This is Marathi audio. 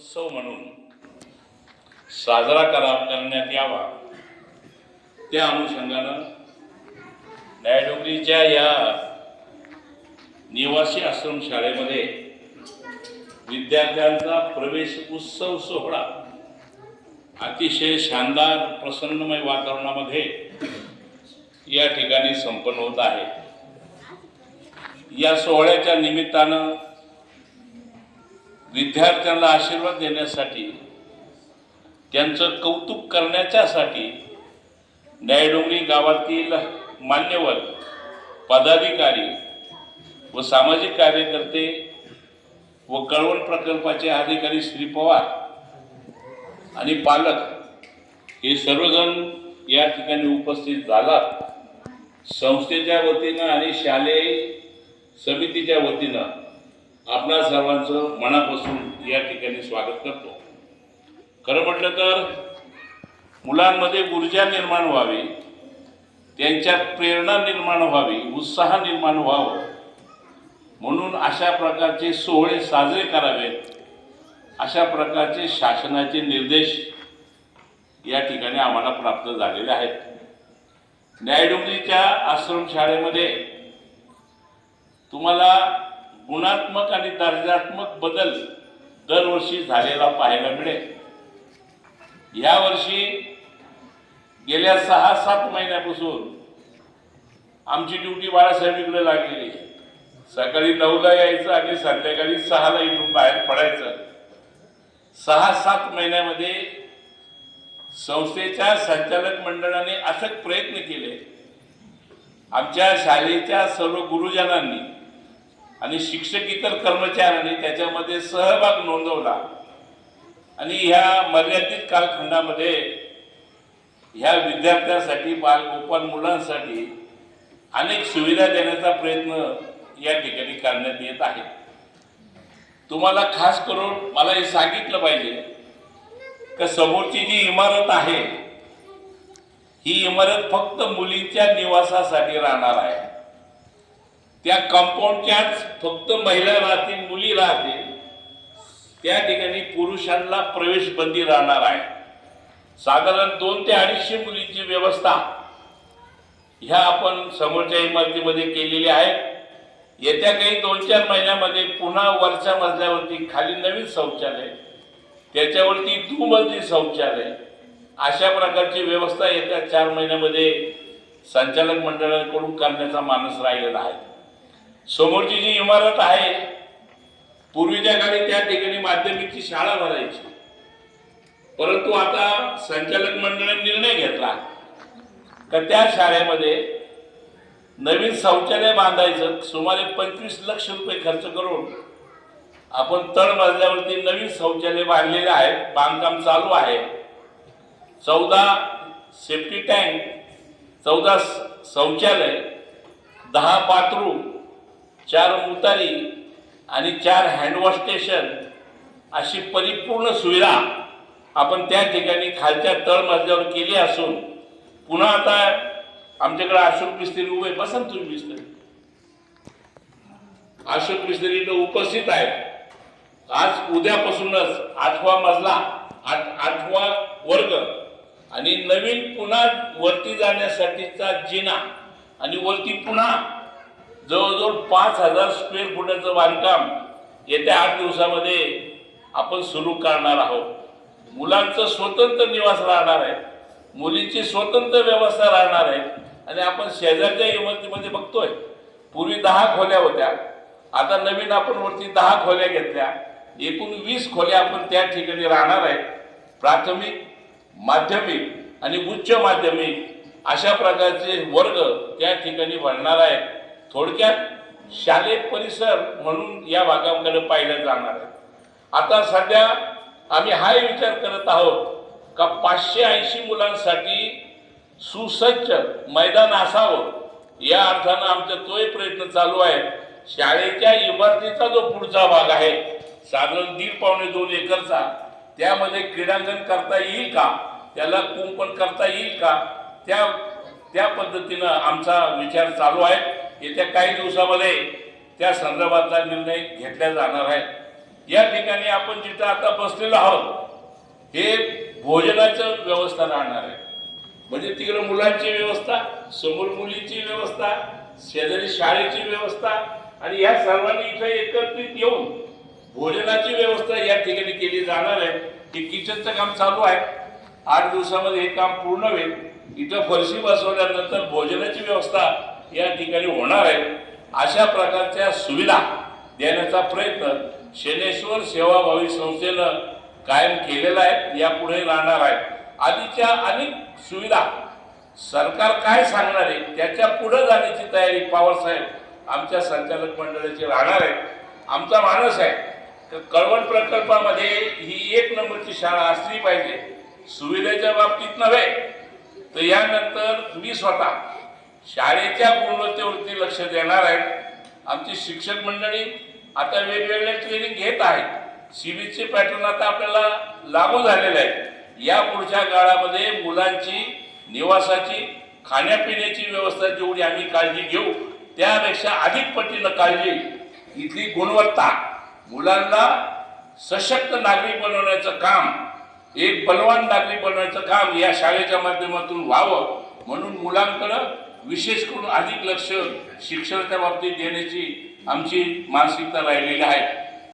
उत्सव म्हणून साजरा करा करण्यात यावा. त्या अनुषंगानं न्यायडोगरीच्या या निवासी आश्रम शाळेमध्ये विद्यार्थ्यांचा प्रवेश उत्सव सोहळा अतिशय शानदार प्रसन्नमय वातावरणामध्ये या ठिकाणी संपन्न होत आहे. या सोहळ्याच्या निमित्तानं विद्यार्थ्यांना आशीर्वाद देण्यासाठी त्यांचं कौतुक करण्याच्यासाठी न्यायडोंगरी गावातील मान्यवर पदाधिकारी व सामाजिक कार्यकर्ते व कळवण प्रकल्पाचे अधिकारी श्री पवार आणि पालक हे सर्वजण या ठिकाणी उपस्थित झालात. संस्थेच्या वतीनं आणि शालेय समितीच्या वतीनं आपणा सर्वांचं मनापासून या ठिकाणी स्वागत करतो. खरं म्हटलं तर मुलांमध्ये ऊर्जा निर्माण व्हावी त्यांच्यात प्रेरणा निर्माण व्हावी उत्साह निर्माण व्हावं म्हणून अशा प्रकारचे सोहळे साजरे करावेत अशा प्रकारचे शासनाचे निर्देश या ठिकाणी आम्हाला प्राप्त झालेले आहेत. न्यायडोंगरीच्या आश्रमशाळेमध्ये तुम्हाला गुणात्मक आणि दर्जात्मक बदल दरवर्षी झालेला पाहायला मिळेल. यावर्षी गेल्या सहा सात महिन्यापासून आमची ड्युटी बाळासाहेब इकडे लागलेली आहे. सकाळी नऊला यायचं आणि संध्याकाळी सहाला इथून बाहेर पडायचं. सहा सात महिन्यामध्ये संस्थेच्या संचालक मंडळाने अथक प्रयत्न केले. आमच्या शाळेच्या सर्व गुरुजनांनी आणि शिक्षक इतर कर्मचाऱ्यांनी त्याच्यामध्ये सहभाग नोंदवला. आणि ह्या मर्यादित कालखंडामध्ये ह्या विद्यार्थ्यांसाठी बालगोपाल मुलांसाठी अनेक सुविधा देण्याचा प्रयत्न या ठिकाणी करण्यात येत आहे. तुम्हाला खास करून मला हे सांगितलं पाहिजे का समोरची जी इमारत आहे ही इमारत फक्त मुलींच्या निवासासाठी राहणार आहे. त्या कंपाऊंडच्याच फक्त महिला राहतील मुली राहतील त्या ठिकाणी पुरुषांना प्रवेश बंदी राहणार आहे. साधारण दोन ते अडीचशे मुलींची व्यवस्था ह्या आपण समोरच्या इमारतीमध्ये केलेली आहे. येत्या काही दोन चार महिन्यामध्ये पुन्हा वरच्या मजल्यावरती खाली नवीन शौचालय त्याच्यावरती दुमजली शौचालय अशा प्रकारची व्यवस्था येत्या चार महिन्यामध्ये संचालक मंडळाकडून करण्याचा मानस राहिलेला आहे. समोरची जी इमारत आहे पूर्वीच्या काळी त्या ठिकाणी माध्यमिकची शाळा भरायची. परंतु आता संचालक मंडळाने निर्णय घेतला का त्या शाळेमध्ये नवीन शौचालय बांधायचं सुमारे पंचवीस लक्ष रुपये खर्च करून आपण तळ मजल्यावरती नवीन शौचालय बांधलेले आहेत बांधकाम चालू आहे. चौदा सेफ्टी टँक चौदा शौचालय दहा बाथरूम चार मुतारी आणि चार हँडवॉश स्टेशन अशी परिपूर्ण सुविधा आपण त्या ठिकाणी खालच्या तळमजल्यावर केली असून पुन्हा आता आमच्याकडे अशोक मिस्त्री उभे. बसा तुम्ही मिस्त्री. अशोक मिस्त्री इथं उपस्थित आहेत. आज उद्यापासूनच आठवा मजला आठ आठवा वर्ग आणि नवीन पुन्हा वरती जाण्यासाठीचा जिना आणि वरती पुन्हा जवळजवळ पाच हजार स्क्वेअर फुटाचं बांधकाम येत्या आठ दिवसामध्ये आपण सुरू करणार आहोत. मुलांचं स्वतंत्र निवास राहणार आहे. मुलींची स्वतंत्र व्यवस्था राहणार आहे. आणि आपण शेजारच्या इमारतीमध्ये बघतोय पूर्वी दहा खोल्या होत्या. आता नवीन आपण वरती दहा खोल्या घेतल्या. एकूण वीस खोल्या आपण त्या ठिकाणी राहणार आहेत प्राथमिक माध्यमिक आणि उच्च माध्यमिक अशा प्रकारचे वर्ग त्या ठिकाणी भरणार आहेत. थोडक्यात शालेय परिसर म्हणून या भागाकडे पाहिलं जाणार आहे. आता सध्या आम्ही हाही विचार करत आहोत का पाचशे ऐंशी मुलांसाठी सुसज्ज मैदान असावं? या अर्थानं आमचा तोही प्रयत्न चालू आहे. शाळेच्या इमारतीचा जो पुढचा भाग आहे साधारण दीड पावणे दोन एकरचा त्यामध्ये क्रीडांगण करता येईल का? त्याला कुंपण करता येईल का? त्या त्या पद्धतीनं आमचा विचार चालू आहे. येत्या काही दिवसामध्ये त्या संदर्भातला निर्णय घेतला जाणार आहे या ठिकाणी आपण जिथं आता बसलेलो आहोत हे भोजनाचं व्यवस्था राहणार आहे. म्हणजे तिकडे मुलांची व्यवस्था समोर मुलींची व्यवस्था शेजारी शाळेची व्यवस्था आणि या सर्वांनी इथं एकत्रित येऊन भोजनाची व्यवस्था या ठिकाणी केली जाणार आहे. हे किचनचं काम चालू आहे. आठ दिवसामध्ये हे काम पूर्ण होईल. इथं फरशी बसवल्यानंतर भोजनाची व्यवस्था या ठिकाणी होणार आहेत अशा प्रकारच्या सुविधा देण्याचा प्रयत्न शनेश्वर सेवाभावी संस्थेनं कायम केलेला आहे. यापुढे राहणार आहे. आधीच्या अनेक सुविधा सरकार काय सांगणार आहे त्याच्या पुढे जाण्याची तयारी पवार साहेब आमच्या संचालक मंडळाची राहणार आहे आमचा मानस आहे तर कळवण प्रकल्पामध्ये ही एक नंबरची शाळा असली पाहिजे. सुविधेच्या बाबतीत नव्हे तर यानंतर मी स्वतः शाळेच्या गुणवत्तेवरती लक्ष देणार आहेत. आमची शिक्षक मंडळी आता वेगवेगळ्या ट्रेनिंग घेत आहेत. सीबीचे पॅटर्न आता आपल्याला लागू झालेले आहे. या पुढच्या काळामध्ये मुलांची निवासाची खाण्यापिण्याची व्यवस्था जेवढी आम्ही काळजी घेऊ त्यापेक्षा अधिक पटीनं काळजी इथली गुणवत्ता मुलांना सशक्त नागरिक बनवण्याचं काम एक बलवान नागरिक बनवण्याचं काम या शाळेच्या माध्यमातून व्हावं म्हणून मुलांकडं विशेष करून अधिक लक्ष शिक्षणाच्या बाबतीत देण्याची आमची मानसिकता राहिलेली आहे.